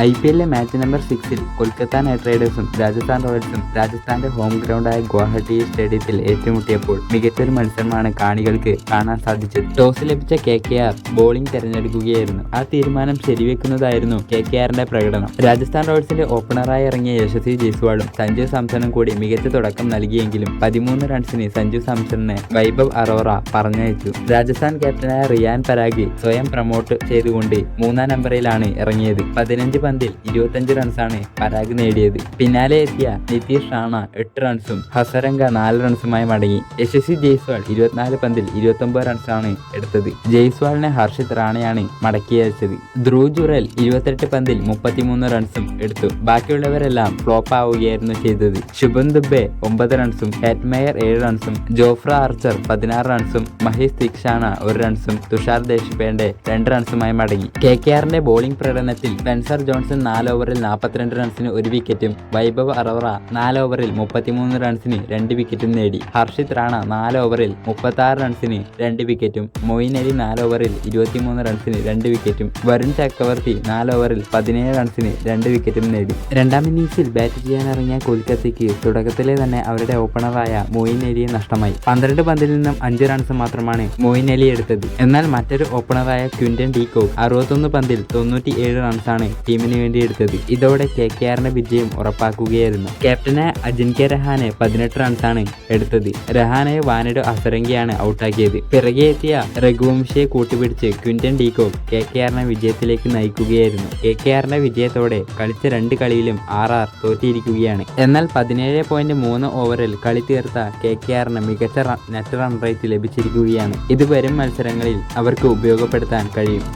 I P എല്ലിലെ match number സിക്സിൽ Kolkata night റൈഡേഴ്സും രാജസ്ഥാൻ റോയൽസും രാജസ്ഥാന്റെ ഹോം ഗ്രൗണ്ടായ ഗുവാഹട്ടി സ്റ്റേഡിയത്തിൽ ഏറ്റുമുട്ടിയപ്പോൾ മികച്ചൊരു മത്സരമാണ് കാണികൾക്ക് കാണാൻ സാധിച്ചത്. ടോസ് ലഭിച്ച കെ കെ ആർ ബോളിംഗ് തെരഞ്ഞെടുക്കുകയായിരുന്നു. ആ തീരുമാനം ശരിവെക്കുന്നതായിരുന്നു കെ കെ ആറിന്റെ പ്രകടനം. രാജസ്ഥാൻ റോയൽസിന്റെ ഓപ്പണറായി ഇറങ്ങിയ യശസ്വി ജയ്സ്വാളും സഞ്ജു സാംസണും കൂടി മികച്ച തുടക്കം നൽകിയെങ്കിലും പതിമൂന്ന് റൺസിന് സഞ്ജു സാംസണിനെ വൈഭവ് അറോറ പറഞ്ഞയച്ചു. രാജസ്ഥാൻ ക്യാപ്റ്റനായ റിയാൻ പരാഗി സ്വയം പ്രൊമോട്ട് ചെയ്തുകൊണ്ട് മൂന്നാം നമ്പറിലാണ് ഇറങ്ങിയത്. പതിനഞ്ച് പന്തിൽ ഇരുപത്തഞ്ച് റൺസാണ് പരാഗ് നേടിയത്. പിന്നാലെ എത്തിയ നിതീഷ് റാണ എട്ട് റൺസും ഹസരംഗ നാല് റൺസുമായി മടങ്ങി. യശസ്വി ജയ്സ്വാൾ ഇരുപത്തിനാല് പന്തിൽ ഇരുപത്തൊമ്പത് റൺസാണ് എടുത്തത്. ജയ്സ്വാളിനെ ഹർഷിത് റാണയാണ് മടക്കി അയച്ചത്. ധ്രുവ് ജുറൽ ഇരുപത്തെട്ട് പന്തിൽ മുപ്പത്തിമൂന്ന് റൺസും എടുത്തു. ബാക്കിയുള്ളവരെല്ലാം ഫ്ലോപ്പ് ആവുകയായിരുന്നു ചെയ്തത്. ശുഭൻ ദുബെ ഒമ്പത് റൺസും ഹെറ്റ്മെയർ ഏഴ് റൺസും ജോഫ്ര ആർച്ചർ പതിനാറ് റൺസും മഹേഷ് ദീക്ഷാണ ഒരു റൺസും തുഷാർ ദേശ്പേണ്ടെ രണ്ട് റൺസുമായി മടങ്ങി. കെ കെ ആറിന്റെ ബോളിംഗ് പ്രകടനത്തിൽ സ്പെൻസർ ജോൺസൺ നാല് ഓവറിൽ നാൽപ്പത്തിരണ്ട് റൺസിന് ഒരു വിക്കറ്റും വൈഭവ് അറോറ നാല് ഓവറിൽ മുപ്പത്തിമൂന്ന് റൺസിന് രണ്ട് വിക്കറ്റും നേടി. ഹർഷിത് റാണ നാല് ഓവറിൽ മുപ്പത്തി ആറ് റൺസിന് രണ്ട് വിക്കറ്റും മൊയിൻ അലി നാല് ഓവറിൽ ഇരുപത്തിമൂന്ന് റൺസിന് രണ്ട് വിക്കറ്റും വരുൺ ചക്രവർത്തി നാല് ഓവറിൽ പതിനേഴ് റൺസിന് രണ്ട് വിക്കറ്റും നേടി. രണ്ടാം ഇന്നിംഗ്സിൽ ബാറ്റ് ചെയ്യാനിറങ്ങിയ കൊൽക്കത്തയ്ക്ക് തുടക്കത്തിലെ തന്നെ അവരുടെ ഓപ്പണറായ മൊയിൻ അലിയെ നഷ്ടമായി. പന്ത്രണ്ട് പന്തിൽ നിന്നും അഞ്ച് റൺസ് മാത്രമാണ് മൊയിൻ അലി എടുത്തത്. എന്നാൽ മറ്റൊരു ഓപ്പണറായ ക്വിന്റൻ ഡീകോ അറുപത്തൊന്ന് പന്തിൽ തൊണ്ണൂറ്റി ഏഴ് റൺസാണ് ടീമിന് വേണ്ടി എടുത്തത്. ഇതോടെ കെ കെ ആറിന്റെ വിജയം ഉറപ്പാക്കുകയായിരുന്നു. ക്യാപ്റ്റനായ അജിൻകെ രഹാനെ പതിനെട്ട് റൺസാണ് എടുത്തത്. രഹാനെ വാനഡോ അസരംഗിയാണ് ഔട്ടാക്കിയത്. പിറകെ എത്തിയ രഘുവംശയെ കൂട്ടുപിടിച്ച് ക്വിന്റൻ ഡീകോ കെ കെ ആറിനെ വിജയത്തിലേക്ക് നയിക്കുകയായിരുന്നു. കെ കെ ആറിന്റെ വിജയത്തോടെ കളിച്ച രണ്ട് കളിയിലും ആർ ആർ തോറ്റിയിരിക്കുകയാണ് എന്നാൽ പതിനേഴ് പോയിന്റ് മൂന്ന് ഓവറിൽ കളി തീർത്ത കെ കെ ആറിന് മികച്ച നെറ്റ് റൺ റേറ്റ് ലഭിച്ചിരിക്കുകയാണ്. ഇത് വരും മത്സരങ്ങളിൽ അവർക്ക് ഉപയോഗപ്പെടുത്താൻ കഴിയും.